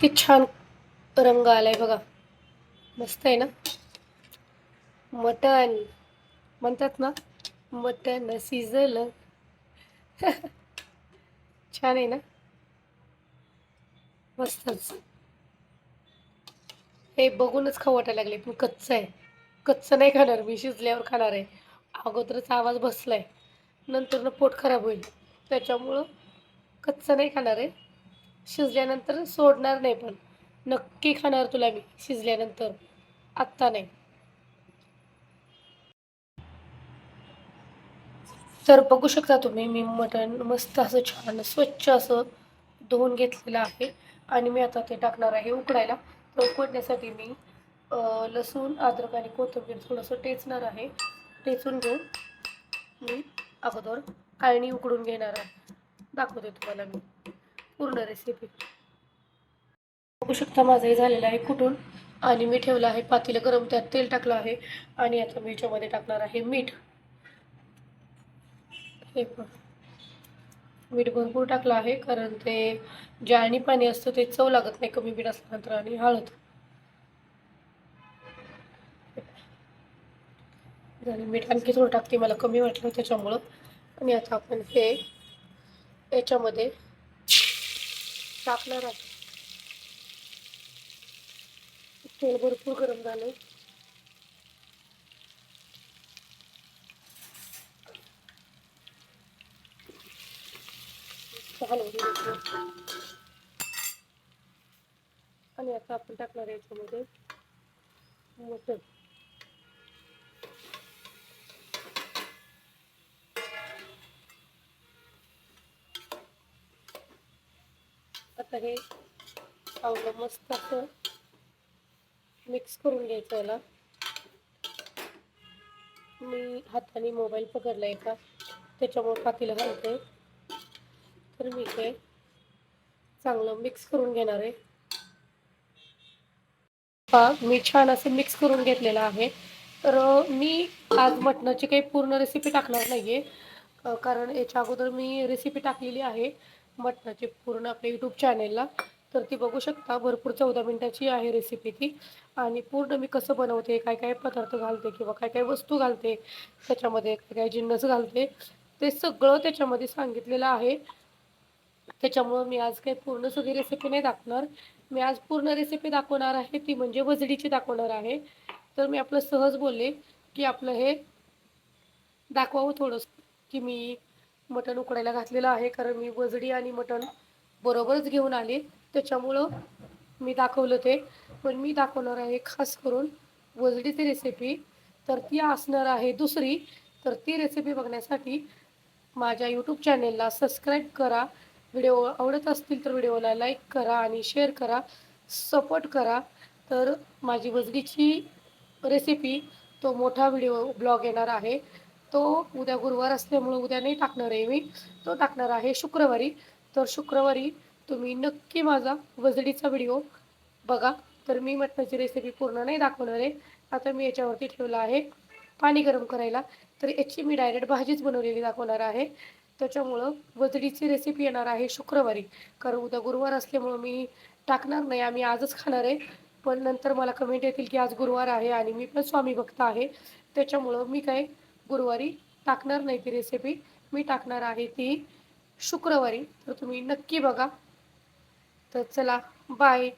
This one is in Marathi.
किती छान रंग आलाय बघा. मस्त आहे ना? मटण. म्हणतात ना मटण शिजलं छान आहे ना? मस्तच. हे बघूनच खाऊ वाटायला लागले पण कच्चं आहे. कच्चं नाही खाणार मी शिजल्यावर खाणार आहे. अगोदरच आवाज बसलाय. नंतर पोट खराब होईल. त्याच्यामुळं कच्चं नाही खाणार आहे. शिजल्यानंतर सोडणार नाही पण. नक्की खाणार तुला मी शिजल्यानंतर. आत्ता नाही. तर बघू शकता तुम्ही मी मटण मस्त असं छान स्वच्छ असं धुवून घेतलेलं आहे. आणि मी आता ते टाकणार आहे उकडायला. तर उकडण्यासाठी मी लसूण अद्रक आणि कोथिंबीर थोडंसं टेचणार आहे. टेचून घेऊन मी अगोदर काळणी उकडून घेणार आहे. दाखवते तुम्हाला मी. पूर्ण रेसिपी बघू शकता माझं हे झालेलं आहे कुठून. आणि मी ठेवलं आहे पातेलं गरम त्यात तेल टाकलं आहे. आणि आता मी याच्यामध्ये टाकणार आहे मीठ. हे पण मीठ भरपूर टाकलं आहे कारण ते जाळणी पाणी असतं ते चव लागत नाही कमी मीठ असल्यानंतर आणि हळद. आणि मीठ आणखी थोडं टाकते मला कमी वाटलं त्याच्यामुळं. आणि आता आपण हे याच्यामध्ये टाकणार आहे तेल भरपूर गरम झालं आणि आता आपण टाकणार आहे याच्यामध्ये मटण. असं हे चांगलं मस्त असं मिक्स करून घ्यायचं याला. मी हाताने मोबाईल पकडला आहे का त्याच्यामुळे पातीला घालते तर मी ते चांगलं मिक्स करून घेणार आहे. हा मी छान असं मिक्स करून घेतलेलं आहे. तर मी आज मटणाची काही पूर्ण रेसिपी टाकणार नाही आहे कारण याच्या अगोदर मी रेसिपी टाकलेली आहे. मटणाची पूर्ण आपल्या यूट्यूब चॅनेलला तर ती बघू शकता. भरपूर चौदा मिनटाची आहे रेसिपी ती. आणि पूर्ण मी कसं बनवते काय काय पदार्थ घालते किंवा काय काय वस्तू घालते त्याच्यामध्ये काय काय जिन्नस घालते ते सगळं त्याच्यामध्ये सांगितलेलं आहे. त्याच्यामुळं मी आज काही पूर्ण सगळी रेसिपी नाही दाखवणार. मी आज पूर्ण रेसिपी दाखवणार आहे ती म्हणजे वजडीची दाखवणार आहे. तर मी आपलं सहज बोलले की आपलं हे दाखवावं थोडंसं की मी मटण उकडायला घातलेलं आहे कारण मी वजडी आणि मटण बरोबरच घेऊन आले. त्याच्यामुळं मी दाखवलं ते. पण मी दाखवणार आहे खास करून वजडीची रेसिपी तर ती असणार आहे दुसरी. तर ती रेसिपी बघण्यासाठी माझ्या यूट्यूब चॅनेलला सबस्क्राईब करा. व्हिडिओ आवडत असतील तर व्हिडिओला लाईक करा आणि शेअर करा. सपोर्ट करा. तर माझी वजडीची रेसिपी तो मोठा व्हिडिओ ब्लॉग येणार आहे. तो उद्या गुरुवार असल्यामुळं उद्या नाही टाकणार आहे मी. तो टाकणार आहे शुक्रवारी. तर शुक्रवारी तुम्ही नक्की माझा वजडीचा व्हिडिओ बघा. तर मी मटणाची रेसिपी पूर्ण नाही दाखवणार आहे. आता मी याच्यावरती ठेवलं आहे पाणी गरम करायला. तर याची मी डायरेक्ट भाजीच बनवलेली दाखवणार आहे. त्याच्यामुळं वजडीची रेसिपी येणार आहे शुक्रवारी. कारण उद्या गुरुवार असल्यामुळं मी टाकणार नाही. आम्ही आजच खाणार आहे. पण नंतर मला कमेंट येतील की आज गुरुवार आहे आणि मी पण स्वामी भक्त आहे. त्याच्यामुळं मी काय गुरुवारी टाकणार नाही ती रेसिपी मी टाकणार आहे ती शुक्रवारी. तर तुम्ही नक्की बघा. तर चला बाय